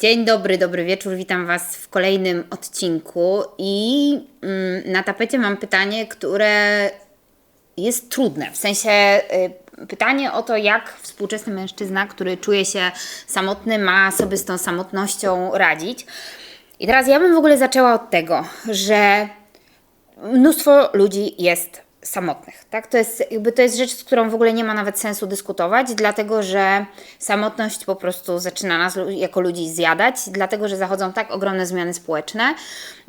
Dzień dobry, dobry wieczór. Witam Was w kolejnym odcinku. I mm, na tapecie mam pytanie, które jest trudne. W sensie y, pytanie o to, jak współczesny mężczyzna, który czuje się samotny, ma sobie z tą samotnością radzić. I teraz ja bym w ogóle zaczęła od tego, że mnóstwo ludzi jest samotnych, tak? To jest, jakby to jest rzecz, z którą w ogóle nie ma nawet sensu dyskutować, dlatego że samotność po prostu zaczyna nas jako ludzi zjadać, dlatego że zachodzą tak ogromne zmiany społeczne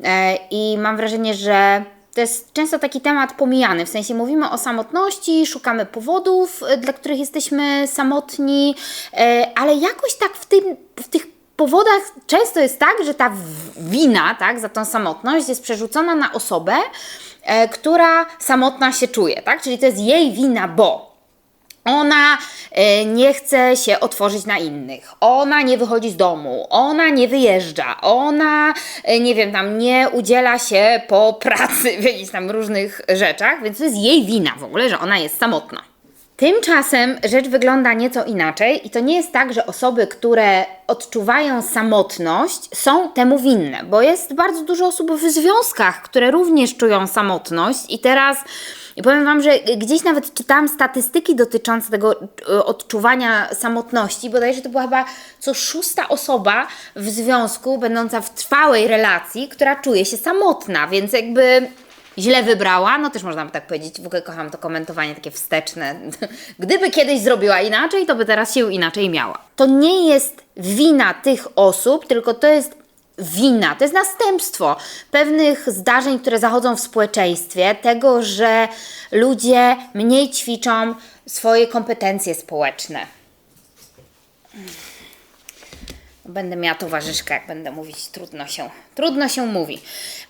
e, i mam wrażenie, że to jest często taki temat pomijany, w sensie mówimy o samotności, szukamy powodów, e, dla których jesteśmy samotni, e, ale jakoś tak w, tym, w tych powodach często jest tak, że ta wina tak, za tą samotność jest przerzucona na osobę, która samotna się czuje, tak? Czyli to jest jej wina, bo ona e, nie chce się otworzyć na innych, ona nie wychodzi z domu, ona nie wyjeżdża, ona, e, nie wiem, tam nie udziela się po pracy w jakichś tam różnych rzeczach, więc to jest jej wina w ogóle, że ona jest samotna. Tymczasem rzecz wygląda nieco inaczej i to nie jest tak, że osoby, które odczuwają samotność są temu winne, bo jest bardzo dużo osób w związkach, które również czują samotność i teraz i powiem Wam, że gdzieś nawet czytałam statystyki dotyczące tego e, odczuwania samotności, bodajże to była chyba co szósta osoba w związku będąca w trwałej relacji, która czuje się samotna, więc jakby źle wybrała, no też można by tak powiedzieć, w ogóle kocham to komentowanie takie wsteczne. Gdyby kiedyś zrobiła inaczej, to by teraz się inaczej miała. To nie jest wina tych osób, tylko to jest wina, to jest następstwo pewnych zdarzeń, które zachodzą w społeczeństwie, tego, że ludzie mniej ćwiczą swoje kompetencje społeczne. Będę miała towarzyszkę, jak będę mówić, trudno się, trudno się mówi.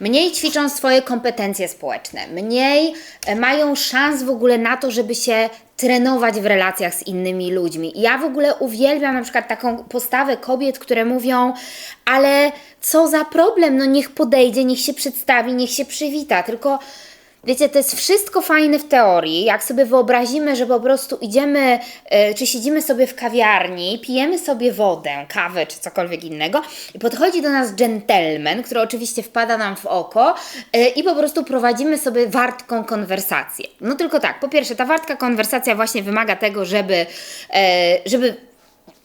Mniej ćwiczą swoje kompetencje społeczne, mniej e, mają szans w ogóle na to, żeby się trenować w relacjach z innymi ludźmi. Ja w ogóle uwielbiam na przykład taką postawę kobiet, które mówią, ale co za problem, no niech podejdzie, niech się przedstawi, niech się przywita, tylko Wiecie, to jest wszystko fajne w teorii. Jak sobie wyobrazimy, że po prostu idziemy, e, czy siedzimy sobie w kawiarni, pijemy sobie wodę, kawę czy cokolwiek innego, i podchodzi do nas gentleman, który oczywiście wpada nam w oko, e, i po prostu prowadzimy sobie wartką konwersację. No tylko tak, po pierwsze, ta wartka konwersacja właśnie wymaga tego, żeby, e, żeby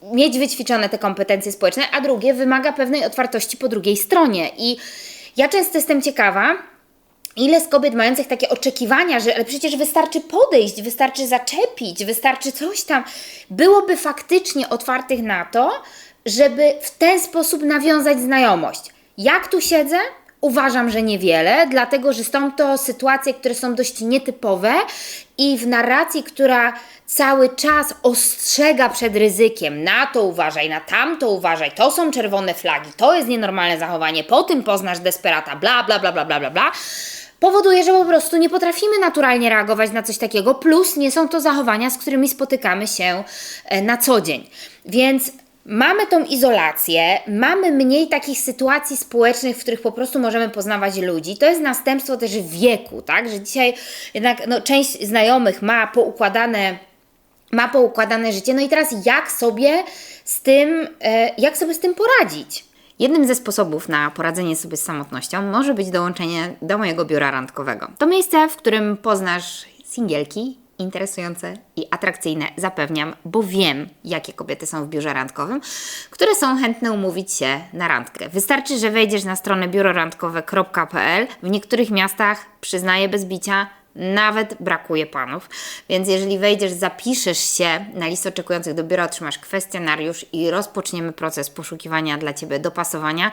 mieć wyćwiczone te kompetencje społeczne, a drugie wymaga pewnej otwartości po drugiej stronie. I ja często jestem ciekawa, ile z kobiet mających takie oczekiwania, że ale przecież wystarczy podejść, wystarczy zaczepić, wystarczy coś tam, byłoby faktycznie otwartych na to, żeby w ten sposób nawiązać znajomość. Jak tu siedzę? Uważam, że niewiele, dlatego że są to sytuacje, które są dość nietypowe i w narracji, która cały czas ostrzega przed ryzykiem, na to uważaj, na tamto uważaj, to są czerwone flagi, to jest nienormalne zachowanie, po tym poznasz desperata, bla, bla, bla, bla, bla, bla, bla powoduje, że po prostu nie potrafimy naturalnie reagować na coś takiego, plus nie są to zachowania, z którymi spotykamy się e, na co dzień. Więc mamy tą izolację, mamy mniej takich sytuacji społecznych, w których po prostu możemy poznawać ludzi. To jest następstwo też wieku, tak? Że dzisiaj jednak no, część znajomych ma poukładane ma poukładane życie. No i teraz jak sobie z tym, e, jak sobie z tym poradzić? Jednym ze sposobów na poradzenie sobie z samotnością może być dołączenie do mojego biura randkowego. To miejsce, w którym poznasz singielki interesujące i atrakcyjne, zapewniam, bo wiem, jakie kobiety są w biurze randkowym, które są chętne umówić się na randkę. Wystarczy, że wejdziesz na stronę biurorandkowe.pl. W niektórych miastach, przyznaję bez bicia, nawet brakuje panów. Więc jeżeli wejdziesz, zapiszesz się na listę oczekujących do biura, otrzymasz kwestionariusz i rozpoczniemy proces poszukiwania dla Ciebie dopasowania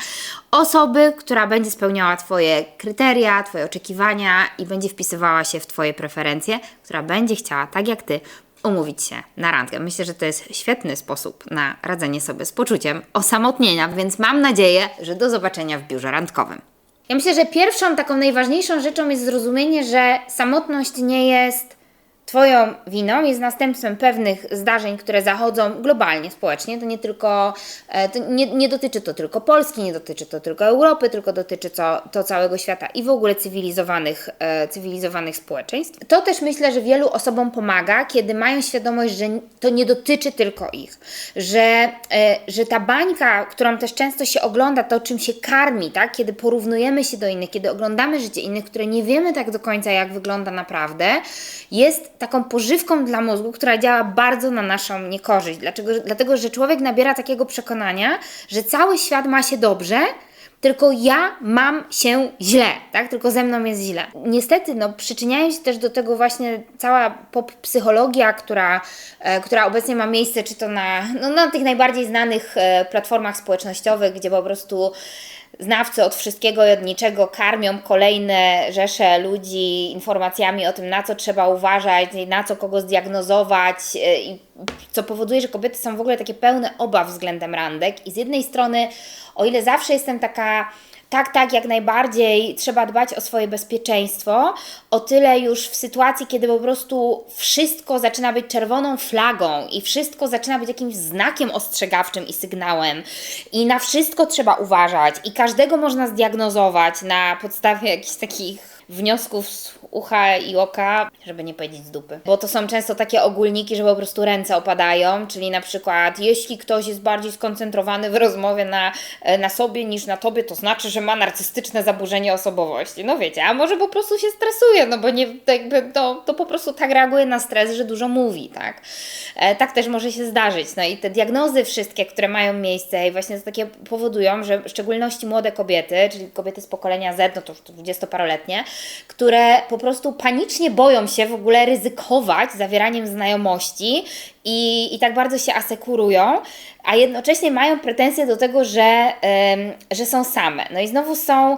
osoby, która będzie spełniała Twoje kryteria, Twoje oczekiwania i będzie wpisywała się w Twoje preferencje, która będzie chciała, tak jak Ty, umówić się na randkę. Myślę, że to jest świetny sposób na radzenie sobie z poczuciem osamotnienia, więc mam nadzieję, że do zobaczenia w biurze randkowym. Ja myślę, że pierwszą taką najważniejszą rzeczą jest zrozumienie, że samotność nie jest Twoją winą jest następstwem pewnych zdarzeń, które zachodzą globalnie, społecznie. To nie tylko, e, to nie, nie dotyczy to tylko Polski, nie dotyczy to tylko Europy, tylko dotyczy to, to całego świata i w ogóle cywilizowanych, e, cywilizowanych społeczeństw. To też myślę, że wielu osobom pomaga, kiedy mają świadomość, że to nie dotyczy tylko ich, że, e, że ta bańka, którą też często się ogląda, to czym się karmi, tak? kiedy porównujemy się do innych, kiedy oglądamy życie innych, które nie wiemy tak do końca, jak wygląda naprawdę, jest taką pożywką dla mózgu, która działa bardzo na naszą niekorzyść. Dlaczego? Dlatego, że człowiek nabiera takiego przekonania, że cały świat ma się dobrze, tylko ja mam się źle, tak? Tylko ze mną jest źle. Niestety, no, przyczyniają się też do tego właśnie cała pop psychologia, która, e, która obecnie ma miejsce, czy to na, no, na tych najbardziej znanych e, platformach społecznościowych, gdzie po prostu znawcy od wszystkiego i od niczego karmią kolejne rzesze ludzi informacjami o tym, na co trzeba uważać, na co kogo zdiagnozować, e, co powoduje, że kobiety są w ogóle takie pełne obaw względem randek. I z jednej strony, o ile zawsze jestem taka tak, tak, jak najbardziej trzeba dbać o swoje bezpieczeństwo. O tyle już w sytuacji, kiedy po prostu wszystko zaczyna być czerwoną flagą i wszystko zaczyna być jakimś znakiem ostrzegawczym i sygnałem, i na wszystko trzeba uważać, i każdego można zdiagnozować na podstawie jakichś takich wniosków z ucha i oka, żeby nie powiedzieć z dupy. Bo to są często takie ogólniki, że po prostu ręce opadają, czyli na przykład jeśli ktoś jest bardziej skoncentrowany w rozmowie na, e, na sobie niż na tobie, to znaczy, że ma narcystyczne zaburzenie osobowości. No wiecie, a może po prostu się stresuje, no bo nie, jakby to, to po prostu tak reaguje na stres, że dużo mówi, tak? E, tak też może się zdarzyć. No i te diagnozy wszystkie, które mają miejsce i właśnie takie powodują, że w szczególności młode kobiety, czyli kobiety z pokolenia Z, no to już dwudziestoparoletnie, które po prostu panicznie boją się w ogóle ryzykować zawieraniem znajomości i, i tak bardzo się asekurują, a jednocześnie mają pretensje do tego, że, że są same. No i znowu są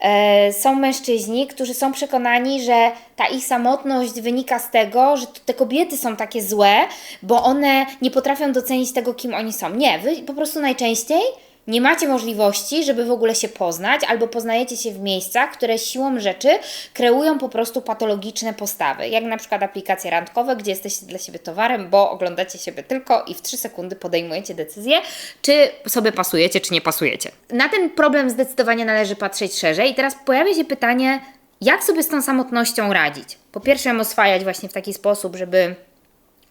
e, są mężczyźni, którzy są przekonani, że ta ich samotność wynika z tego, że te kobiety są takie złe, bo one nie potrafią docenić tego, kim oni są. Nie, po prostu najczęściej nie macie możliwości, żeby w ogóle się poznać, albo poznajecie się w miejscach, które siłą rzeczy kreują po prostu patologiczne postawy, jak na przykład aplikacje randkowe, gdzie jesteście dla siebie towarem, bo oglądacie siebie tylko i w 3 sekundy podejmujecie decyzję, czy sobie pasujecie, czy nie pasujecie. Na ten problem zdecydowanie należy patrzeć szerzej i teraz pojawia się pytanie, jak sobie z tą samotnością radzić? Po pierwsze, ją oswajać właśnie w taki sposób, żeby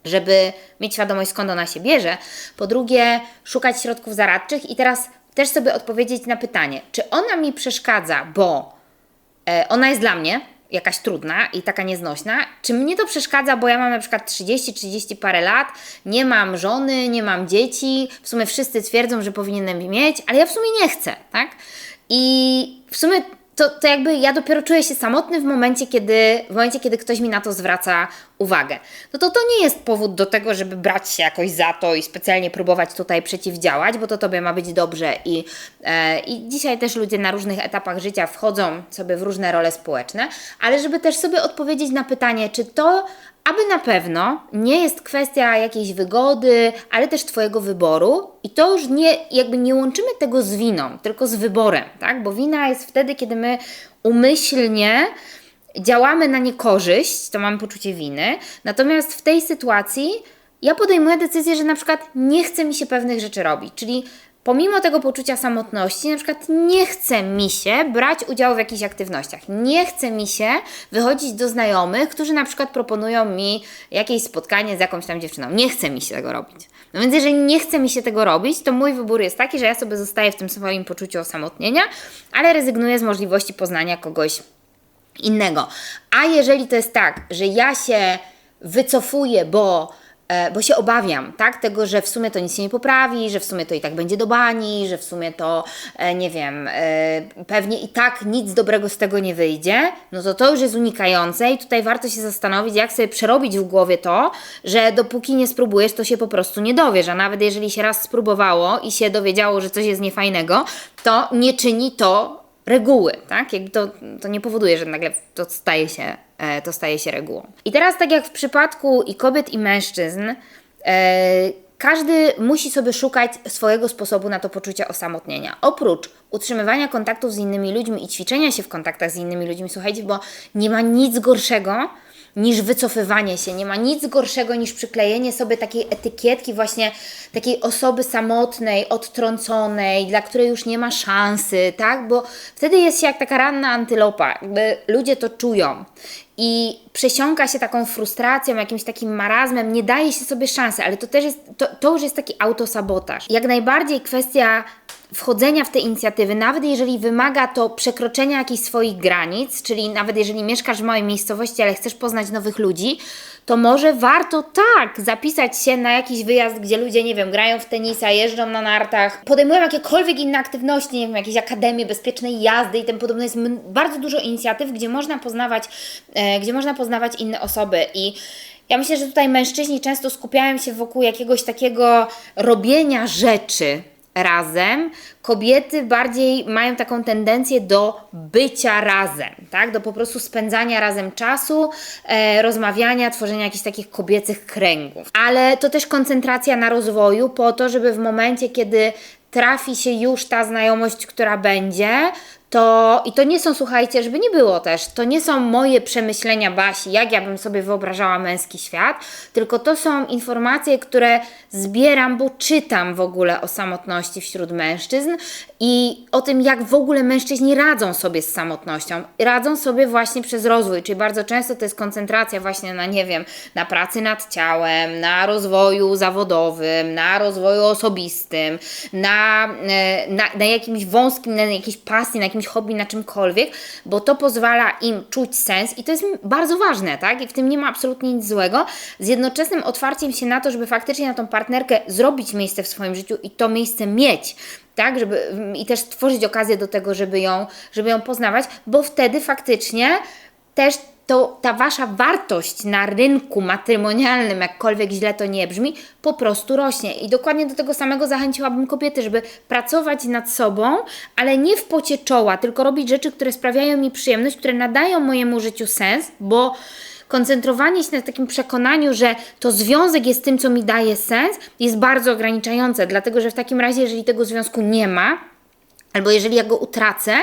żeby mieć świadomość, skąd ona się bierze. Po drugie, szukać środków zaradczych i teraz też sobie odpowiedzieć na pytanie, czy ona mi przeszkadza, bo e, ona jest dla mnie jakaś trudna i taka nieznośna, czy mnie to przeszkadza, bo ja mam na przykład 30-30 parę lat, nie mam żony, nie mam dzieci, w sumie wszyscy twierdzą, że powinienem mieć, ale ja w sumie nie chcę, tak? I w sumie to, to jakby ja dopiero czuję się samotny w momencie, kiedy, w momencie, kiedy ktoś mi na to zwraca uwagę. No to to nie jest powód do tego, żeby brać się jakoś za to i specjalnie próbować tutaj przeciwdziałać, bo to tobie ma być dobrze i, e, i dzisiaj też ludzie na różnych etapach życia wchodzą sobie w różne role społeczne, ale żeby też sobie odpowiedzieć na pytanie, czy to aby na pewno nie jest kwestia jakiejś wygody, ale też Twojego wyboru. I to już nie, jakby nie łączymy tego z winą, tylko z wyborem, tak? Bo wina jest wtedy, kiedy my umyślnie działamy na niekorzyść, to mamy poczucie winy, natomiast w tej sytuacji ja podejmuję decyzję, że na przykład nie chce mi się pewnych rzeczy robić, czyli pomimo tego poczucia samotności, na przykład nie chce mi się brać udziału w jakichś aktywnościach. Nie chce mi się wychodzić do znajomych, którzy na przykład proponują mi jakieś spotkanie z jakąś tam dziewczyną. Nie chce mi się tego robić. No więc jeżeli nie chce mi się tego robić, to mój wybór jest taki, że ja sobie zostaję w tym swoim poczuciu osamotnienia, ale rezygnuję z możliwości poznania kogoś innego. A jeżeli to jest tak, że ja się wycofuję, bo bo się obawiam, tak, tego, że w sumie to nic się nie poprawi, że w sumie to i tak będzie do bani, że w sumie to, e, nie wiem, e, pewnie i tak nic dobrego z tego nie wyjdzie, no to to już jest unikające i tutaj warto się zastanowić, jak sobie przerobić w głowie to, że dopóki nie spróbujesz, to się po prostu nie dowiesz, a nawet jeżeli się raz spróbowało i się dowiedziało, że coś jest niefajnego, to nie czyni to reguły, tak? Jakby to, to nie powoduje, że nagle to staje się E, to staje się regułą. I teraz, tak jak w przypadku i kobiet, i mężczyzn, e, każdy musi sobie szukać swojego sposobu na to poczucie osamotnienia. Oprócz utrzymywania kontaktów z innymi ludźmi i ćwiczenia się w kontaktach z innymi ludźmi, słuchajcie, bo nie ma nic gorszego niż wycofywanie się. Nie ma nic gorszego niż przyklejenie sobie takiej etykietki właśnie takiej osoby samotnej, odtrąconej, dla której już nie ma szansy, tak? Bo wtedy jest się jak taka ranna antylopa, jakby ludzie to czują i przesiąka się taką frustracją, jakimś takim marazmem, nie daje się sobie szansy, ale to też jest, to, to już jest taki autosabotaż. Jak najbardziej kwestia wchodzenia w te inicjatywy, nawet jeżeli wymaga to przekroczenia jakichś swoich granic, czyli nawet jeżeli mieszkasz w małej miejscowości, ale chcesz poznać nowych ludzi, to może warto tak zapisać się na jakiś wyjazd, gdzie ludzie, nie wiem, grają w tenisa, jeżdżą na nartach, podejmują jakiekolwiek inne aktywności, nie wiem, jakieś akademie bezpiecznej jazdy i tym podobne. Jest bardzo dużo inicjatyw, gdzie można poznawać, e, gdzie można poznawać inne osoby i ja myślę, że tutaj mężczyźni często skupiają się wokół jakiegoś takiego robienia rzeczy, razem, kobiety bardziej mają taką tendencję do bycia razem, tak? Do po prostu spędzania razem czasu, e, rozmawiania, tworzenia jakichś takich kobiecych kręgów. Ale to też koncentracja na rozwoju po to, żeby w momencie, kiedy trafi się już ta znajomość, która będzie, to i to nie są, słuchajcie, żeby nie było też, to nie są moje przemyślenia Basi, jak ja bym sobie wyobrażała męski świat, tylko to są informacje, które zbieram, bo czytam w ogóle o samotności wśród mężczyzn i o tym, jak w ogóle mężczyźni radzą sobie z samotnością. Radzą sobie właśnie przez rozwój, czyli bardzo często to jest koncentracja właśnie na, nie wiem, na pracy nad ciałem, na rozwoju zawodowym, na rozwoju osobistym, na, e, na, na jakimś wąskim, na jakiejś pasji, na jakimś hobby, na czymkolwiek, bo to pozwala im czuć sens i to jest bardzo ważne, tak? I w tym nie ma absolutnie nic złego, z jednoczesnym otwarciem się na to, żeby faktycznie na tą partnerkę zrobić miejsce w swoim życiu i to miejsce mieć tak, żeby i też stworzyć okazję do tego, żeby ją, żeby ją poznawać, bo wtedy faktycznie też to ta wasza wartość na rynku matrymonialnym, jakkolwiek źle to nie brzmi, po prostu rośnie. I dokładnie do tego samego zachęciłabym kobiety, żeby pracować nad sobą, ale nie w pocie czoła, tylko robić rzeczy, które sprawiają mi przyjemność, które nadają mojemu życiu sens, bo koncentrowanie się na takim przekonaniu, że to związek jest tym, co mi daje sens, jest bardzo ograniczające, dlatego że w takim razie, jeżeli tego związku nie ma, Albo jeżeli ja go utracę,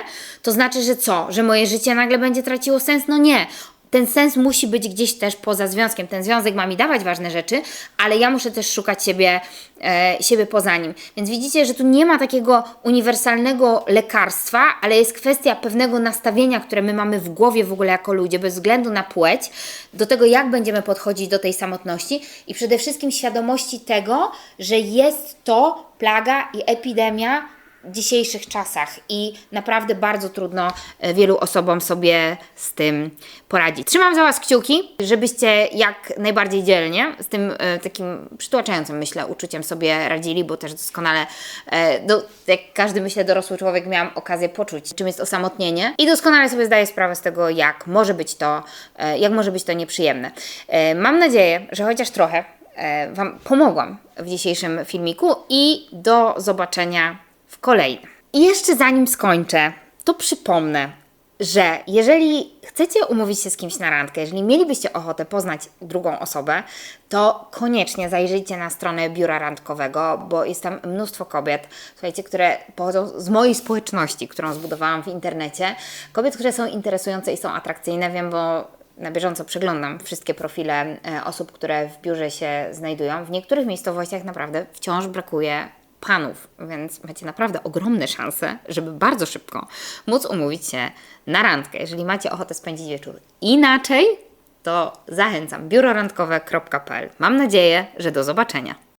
to znaczy, że co? Że moje życie nagle będzie traciło sens? No nie. Ten sens musi być gdzieś też poza związkiem. Ten związek ma mi dawać ważne rzeczy, ale ja muszę też szukać siebie, e, siebie poza nim. Więc widzicie, że tu nie ma takiego uniwersalnego lekarstwa, ale jest kwestia pewnego nastawienia, które my mamy w głowie w ogóle jako ludzie, bez względu na płeć, do tego, jak będziemy podchodzić do tej samotności i przede wszystkim świadomości tego, że jest to plaga i epidemia dzisiejszych czasach i naprawdę bardzo trudno e, wielu osobom sobie z tym poradzić. Trzymam za Was kciuki, żebyście jak najbardziej dzielnie z tym e, takim przytłaczającym, myślę, uczuciem sobie radzili, bo też doskonale, e, do, jak każdy, myślę, dorosły człowiek miałam okazję poczuć, czym jest osamotnienie i doskonale sobie zdaję sprawę z tego, jak może być to, e, jak może być to nieprzyjemne. E, mam nadzieję, że chociaż trochę e, Wam pomogłam w dzisiejszym filmiku i do zobaczenia w kolejnym. I jeszcze zanim skończę, to przypomnę, że jeżeli chcecie umówić się z kimś na randkę, jeżeli mielibyście ochotę poznać drugą osobę, to koniecznie zajrzyjcie na stronę biura randkowego, bo jest tam mnóstwo kobiet, słuchajcie, które pochodzą z mojej społeczności, którą zbudowałam w internecie. Kobiet, które są interesujące i są atrakcyjne, wiem, bo na bieżąco przeglądam wszystkie profile e, osób, które w biurze się znajdują. W niektórych miejscowościach naprawdę wciąż brakuje panów, więc macie naprawdę ogromne szanse, żeby bardzo szybko móc umówić się na randkę. Jeżeli macie ochotę spędzić wieczór inaczej, to zachęcam biurorandkowe.pl. Mam nadzieję, że do zobaczenia.